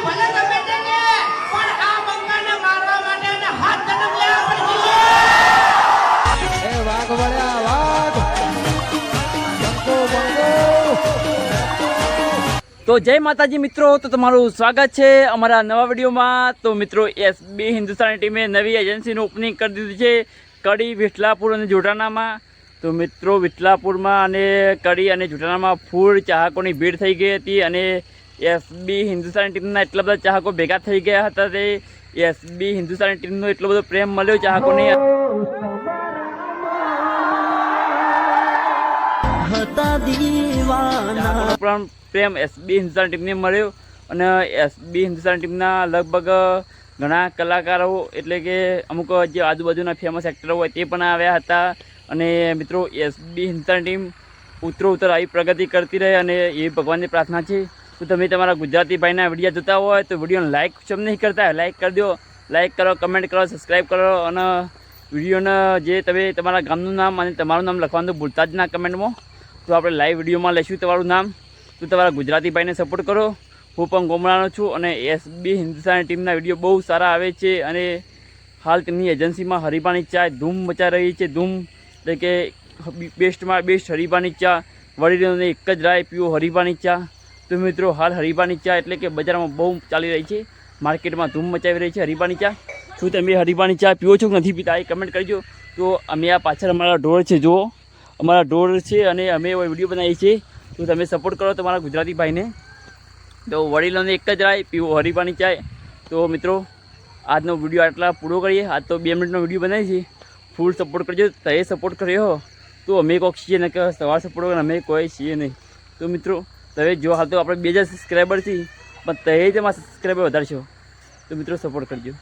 તે કે, પણ આ બંગાળને મારવા માટે એને હાથ જન્મ લેવા પડશે. એ વાઘ વળ્યા વાઘ! બંકો બંકો તો જય માતાજી મિત્રો તો તમારું સ્વાગત છે અમારા નવા વિડીયોમાં. તો મિત્રો એસબી હિન્દુસ્તાની ટીમે નવી એજન્સીનું ઓપનિંગ કરી દીધું છે કડી વિઠલાપુર અને જોટાણામાં. તો મિત્રો વિઠલાપુરમાં અને કડી અને જોટાણામાં ફૂડ ચાહકોની ભીડ થઈ ગઈ હતી અને એસબી હિન્દુસ્તાની ટીમના એટલા બધા ચાહકો ભેગા થઈ ગયા હતા તે એસબી હિન્દુસ્તાની ટીમનો એટલો બધો પ્રેમ મળ્યો ચાહકોને. પણ પ્રેમ એસબી હિન્દુસ્તાન ટીમને મળ્યો અને એસબી હિન્દુસ્તાન ટીમના લગભગ ઘણા કલાકારો એટલે કે અમુક જે આજુબાજુના ફેમસ એક્ટરો હોય તે પણ આવ્યા હતા અને મિત્રો એસબી હિન્દુસ્તાન ટીમ ઉતરો ઉતર આવી પ્રગતિ કરતી રહે અને એ ભગવાનની પ્રાર્થના છે. તો તમે તમારા ગુજરાતી ભાઈના વીડિયો જોતા હોય તો વિડીયોને લાઇક ચમ નહીં કરતા લાઇક કરી દો. લાઇક કરો કમેન્ટ કરો સબસ્ક્રાઈબ કરો અને વિડીયોને જે તમે તમારા ગામનું નામ અને તમારું નામ લખવાનું ભૂલતા જ ના કમેન્ટમાં. તો આપણે લાઈવ વિડીયોમાં લઈશું તમારું નામ. તો તમારા ગુજરાતી ભાઈને સપોર્ટ કરો. હું પણ ગોમડાનો છું અને એસબી હિન્દુસ્તાની ટીમના વીડિયો બહુ સારા આવે છે અને હાલ તેમની એજન્સીમાં હરિભાની ચા ધૂમ મચા રહી છે, ધૂમ. એટલે કે બેસ્ટમાં બેસ્ટ હરિભાની ચા. વડીલોને એક જ રાય પીવો હરિભાની ચા. તો મિત્રો, હાલ હરિભાની ચા એટલે કે બજારમાં બહુ ચાલી રહી છે. માર્કેટમાં ધૂમ મચાવી રહી છે હરિભાની ચા. શું તમે હરિભાની ચા પીવો છો કે નથી પીતા? એ કમેન્ટ કરજો. તો અમે આ પાછળ અમારા ઢોર છે, જુઓ. અમારા ઢોર છે અને અમે વીડિયો બનાવીએ છીએ. તો તમે સપોર્ટ કરો તમારા ગુજરાતી ભાઈને. તો વડીલોને એક જ રાય, પીવો હરીફાની ચાય તો મિત્રો, આજનો વીડિયો આટલા પૂરો કરીએ. આજ તો બે મિનિટનો વીડિયો બનાવી છે ફૂલ સપોર્ટ કરજો. તે સપોર્ટ કર્યો તો અમે કોઈક છીએ ને કે સવાર સપોર્ટ અમે કોઈ છીએ નહીં. તો મિત્રો તમે જો હાલ તો આપણે બે હજાર સબસ્ક્રાઈબર છીએ, પણ તમે જ અમારા સબસ્ક્રાઈબર વધારશો. તો મિત્રો સપોર્ટ કરજો.